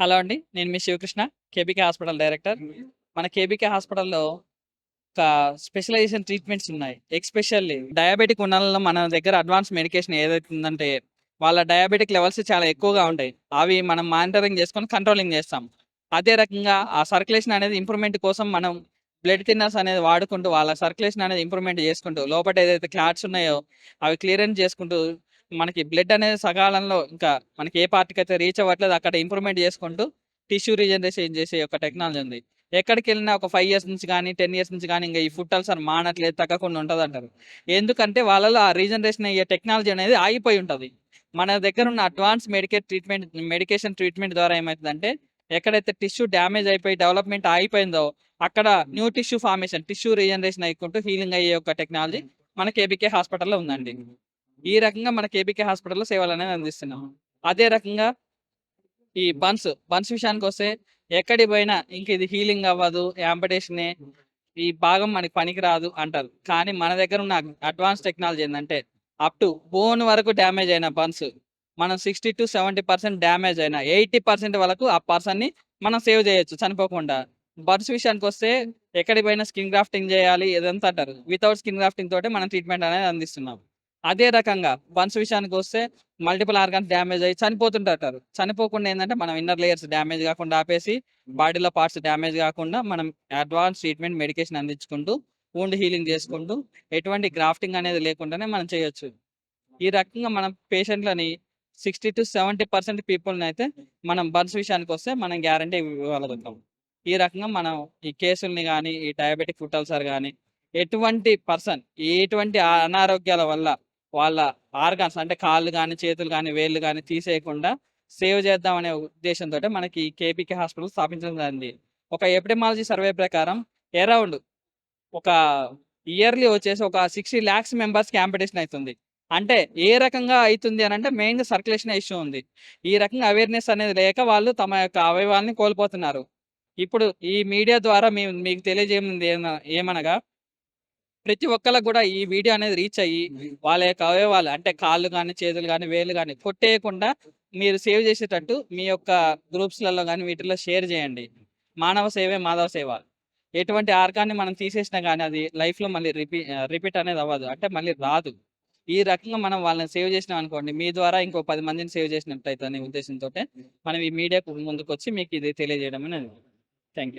Hello అండి. నేను మీ శివకృష్ణ కేబీకే హాస్పిటల్ డైరెక్టర్. మన కేబీకే హాస్పిటల్లో ఒక స్పెషలైజేషన్ ట్రీట్మెంట్స్ ఉన్నాయి. ఎక్స్పెషల్లీ డయాబెటిక్ ఉన్న మన దగ్గర అడ్వాన్స్ మెడికేషన్ ఏదైతే ఉందంటే వాళ్ళ డయాబెటిక్ లెవెల్స్ చాలా ఎక్కువగా ఉంటాయి. అవి మనం మానిటరింగ్ చేసుకొని కంట్రోలింగ్ చేస్తాం. అదే రకంగా ఆ సర్క్యులేషన్ అనేది ఇంప్రూవ్మెంట్ కోసం మనం బ్లడ్ థిన్నర్స్ అనేది వాడుకుంటూ వాళ్ళ సర్క్యులేషన్ అనేది ఇంప్రూవ్మెంట్ చేసుకుంటూ లోపల ఏదైతే క్లాట్స్ ఉన్నాయో అవి క్లియరెన్స్ చేసుకుంటూ మనకి బ్లడ్ అనేది సకాలంలో ఇంకా మనకి ఏ పార్టీకి అయితే రీచ్ అవ్వట్లేదు అక్కడ ఇంప్రూవ్మెంట్ చేసుకుంటూ టిష్యూ రీజనరేషన్ చేసే ఒక టెక్నాలజీ ఉంది. ఎక్కడికి వెళ్ళినా ఒక ఫైవ్ ఇయర్స్ నుంచి కానీ టెన్ ఇయర్స్ నుంచి కానీ ఇంకా ఈ ఫుడ్ అల్సర్ మానట్లేదు తగ్గకుండా ఉంటుంది అంటారు ఎందుకంటే వాళ్ళలో ఆ రీజనరేషన్ అయ్యే టెక్నాలజీ అనేది ఆగిపోయి ఉంటుంది. మన దగ్గర ఉన్న advance medicate treatment medication treatment ద్వారా ఏమవుతుందంటే ఎక్కడైతే టిష్యూ డ్యామేజ్ అయిపోయి డెవలప్మెంట్ ఆగిపోయిందో అక్కడ new tissue formation tissue regeneration అయ్యుకుంటూ healing అయ్యే ఒక టెక్నాలజీ మన కేబీకే హాస్పిటల్లో ఉందండి. ఈ రకంగా మన కేబీకే హాస్పిటల్లో సేవలు అనేది అందిస్తున్నాం. అదే రకంగా ఈ బన్స్ బన్స్ విషయానికి వస్తే ఎక్కడి పోయినా ఇంక ఇది హీలింగ్ అవ్వదు యాంబటేషనే ఈ భాగం మనకి పనికి రాదు అంటారు. కానీ మన దగ్గర ఉన్న అడ్వాన్స్ టెక్నాలజీ ఏంటంటే అప్ టు బోన్ వరకు డ్యామేజ్ అయిన బన్స్ మనం sixty to seventy percent damage అయినా ఎయిటీ పర్సెంట్ వరకు ఆ పర్సన్ని మనం సేవ్ చేయొచ్చు చనిపోకుండా. బర్డ్స్ విషయానికి వస్తే ఎక్కడికి పోయినా స్కిన్ గ్రాఫ్టింగ్ చేయాలి ఇదంతా అంటారు. వితౌట్ స్కిన్ గ్రాఫ్టింగ్ తోటే మనం ట్రీట్మెంట్ అనేది అందిస్తున్నాం. అదే రకంగా బన్స్ విషయానికి వస్తే మల్టిపుల్ ఆర్గాన్స్ డ్యామేజ్ అయ్యి చనిపోతుంటారు. చనిపోకుండా ఏంటంటే మనం ఇన్నర్ లేయర్స్ డ్యామేజ్ కాకుండా ఆపేసి బాడీలో పార్ట్స్ డ్యామేజ్ కాకుండా మనం అడ్వాన్స్ ట్రీట్మెంట్ మెడికేషన్ అందించుకుంటూ wound హీలింగ్ చేసుకుంటూ ఎటువంటి గ్రాఫ్టింగ్ అనేది లేకుండానే మనం చేయొచ్చు. ఈ రకంగా మనం పేషెంట్లని సిక్స్టీ టు సెవెంటీ పర్సెంట్ పీపుల్ని అయితే మనం బర్న్స్ విషయానికి వస్తే మనం గ్యారంటీ ఇవ్వగలుగుతాం. ఈ రకంగా మనం ఈ కేసుల్ని కానీ ఈ డయాబెటిక్ ఫుట్ అల్సర్ కానీ ఎటువంటి పర్సన్ ఎటువంటి అనారోగ్యాల వల్ల వాళ్ళ ఆర్గాన్స్ అంటే కాళ్ళు కానీ చేతులు కానీ వేళ్ళు కానీ తీసేయకుండా సేవ్ చేద్దాం అనే ఉద్దేశంతో మనకి కేపీకే హాస్పిటల్ స్థాపించడం జరిగింది. ఒక ఎపిడమాలజీ సర్వే ప్రకారం అరౌండ్ ఒక ఇయర్లీ వచ్చేసి ఒక సిక్స్టీ ల్యాక్స్ మెంబర్స్కి కాంపిటీషన్ అవుతుంది. అంటే ఏ రకంగా అవుతుంది అని అంటే మెయిన్గా సర్క్యులేషన్ ఇష్యూ ఉంది. ఈ రకంగా అవేర్నెస్ అనేది లేక వాళ్ళు తమ యొక్క అవయవాల్ని కోల్పోతున్నారు. ఇప్పుడు ఈ మీడియా ద్వారా మేము మీకు తెలియజేయమంది ఏమనగా ప్రతి ఒక్కరికి కూడా ఈ వీడియో అనేది రీచ్ అయ్యి వాళ్ళ యొక్క అవయవాలు అంటే కాళ్ళు కానీ చేతులు కానీ వేలు కానీ కొట్టేయకుండా మీరు సేవ్ చేసేటట్టు మీ యొక్క గ్రూప్స్లలో కానీ వీటిలో షేర్ చేయండి. మానవ సేవే మాధవ సేవ. ఎటువంటి ఆర్గాన్ని మనం తీసేసినా కానీ అది లైఫ్లో మళ్ళీ రిపీ రిపీట్ అనేది అవ్వదు. అంటే మళ్ళీ రాదు. ఈ రకంగా మనం వాళ్ళని సేవ్ చేసినాం అనుకోండి మీ ద్వారా ఇంకో పది మందిని సేవ్ చేసినట్టు అవుతుంది అనే ఉద్దేశంతో మనం ఈ మీడియాకు ముందుకు వచ్చి మీకు ఇది తెలియజేయడం అనేది.